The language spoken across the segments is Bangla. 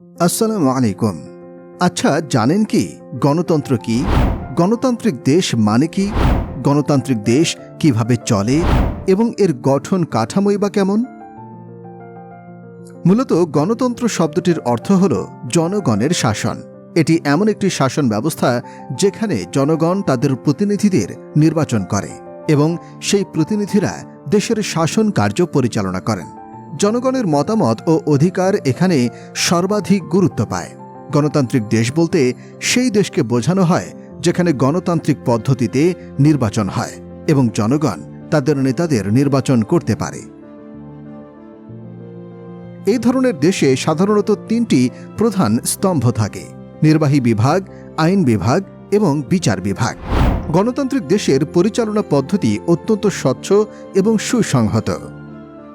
আসসালামু আলাইকুম। আচ্ছা জানেন কি, গণতন্ত্র কি? গণতান্ত্রিক দেশ মানে কি? গণতান্ত্রিক দেশ কীভাবে চলে? এবং এর গঠন কাঠামোই বা কেমন? মূলত গণতন্ত্র শব্দটির অর্থ হল জনগণের শাসন। এটি এমন একটি শাসন ব্যবস্থা যেখানে জনগণ তাদের প্রতিনিধিদের নির্বাচন করে এবং সেই প্রতিনিধিরা দেশের শাসন কার্য পরিচালনা করেন। জনগণের মতামত ও অধিকার এখানে সর্বাধিক গুরুত্ব পায়। গণতান্ত্রিক দেশ বলতে সেই দেশকে বোঝানো হয় যেখানে গণতান্ত্রিক পদ্ধতিতে নির্বাচন হয় এবং জনগণ তাদের নেতাদের নির্বাচন করতে পারে। এই ধরনের দেশে সাধারণত তিনটি প্রধান স্তম্ভ থাকে, নির্বাহী বিভাগ, আইন বিভাগ এবং বিচার বিভাগ। গণতান্ত্রিক দেশের পরিচালনা পদ্ধতি অত্যন্ত স্বচ্ছ এবং সুসংহত।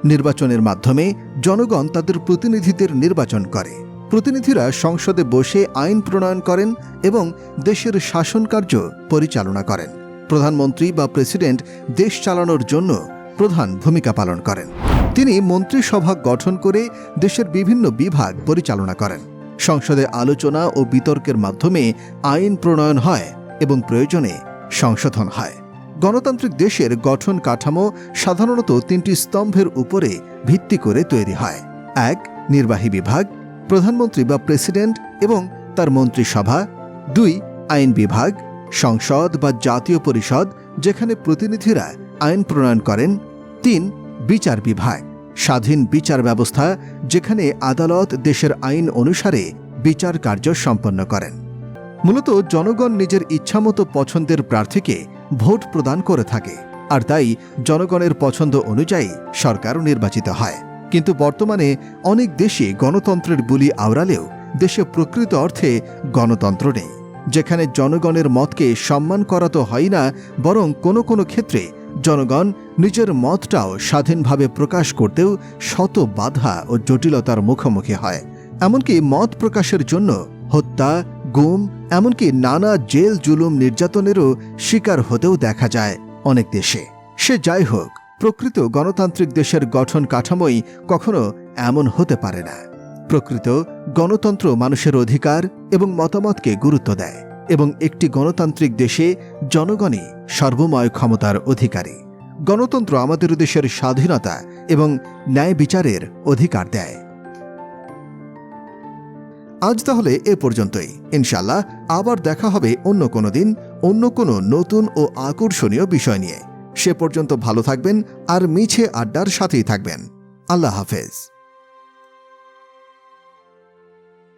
নির্বাচনের মাধ্যমে জনগণ তাদের প্রতিনিধিদের নির্বাচন করে। প্রতিনিধিরা সংসদে বসে আইন প্রণয়ন করেন এবং দেশের শাসন কার্য পরিচালনা করেন। প্রধানমন্ত্রী বা প্রেসিডেন্ট দেশ চালানোর জন্য প্রধান ভূমিকা পালন করেন। তিনি মন্ত্রিসভা গঠন করে দেশের বিভিন্ন বিভাগ পরিচালনা করেন। সংসদে আলোচনা ও বিতর্কের মাধ্যমে আইন প্রণয়ন হয় এবং প্রয়োজনে সংশোধন হয়। গণতান্ত্রিক দেশের গঠন কাঠামো সাধারণত তিনটি স্তম্ভের উপরে ভিত্তি করে তৈরি হয়। এক, নির্বাহী বিভাগ, প্রধানমন্ত্রী বা প্রেসিডেন্ট এবং তার মন্ত্রিসভা। দুই, আইন বিভাগ, সংসদ বা জাতীয় পরিষদ, যেখানে প্রতিনিধিরা আইন প্রণয়ন করেন। তিন, বিচার বিভাগ, স্বাধীন বিচার ব্যবস্থা, যেখানে আদালত দেশের আইন অনুসারে বিচার কার্য সম্পন্ন করেন। মূলত জনগণ নিজের ইচ্ছামতো পছন্দের প্রার্থীকে ভোট প্রদান করে থাকে, আর তাই জনগণের পছন্দ অনুযায়ী সরকার নির্বাচিত হয়। কিন্তু বর্তমানে অনেক দেশে গণতন্ত্রের বুলি আওড়ালেও দেশে প্রকৃত অর্থে গণতন্ত্র নেই, যেখানে জনগণের মতকে সম্মান করা তো হয় না, বরং কোনো কোনো ক্ষেত্রে জনগণ নিজের মতটাও স্বাধীনভাবে প্রকাশ করতেও শত বাধা ও জটিলতার মুখোমুখি হয়। এমনকি মত প্রকাশের জন্য হত্যা, গুম এমনকি নানা জেল জুলুম নির্যাতনেরও শিকার হতেও দেখা যায় অনেক দেশে। সে যাই হোক, প্রকৃত গণতান্ত্রিক দেশের গঠন কাঠামোই কখনো এমন হতে পারে না। প্রকৃত গণতন্ত্র মানুষের অধিকার এবং মতামতকে গুরুত্ব দেয় এবং একটি গণতান্ত্রিক দেশে জনগণই সর্বময় ক্ষমতার অধিকারী। গণতন্ত্র আমাদের দেশের স্বাধীনতা এবং ন্যায় বিচারের অধিকার দেয়। আজ তাহলে এ পর্যন্তই। ইনশাল্লাহ আবার দেখা হবে অন্য কোনো দিন, অন্য কোনো নতুন ও আকর্ষণীয় বিষয় নিয়ে। সে পর্যন্ত ভালো থাকবেন আর মিছে আড্ডার সাথেই থাকবেন। আল্লাহ হাফেজ।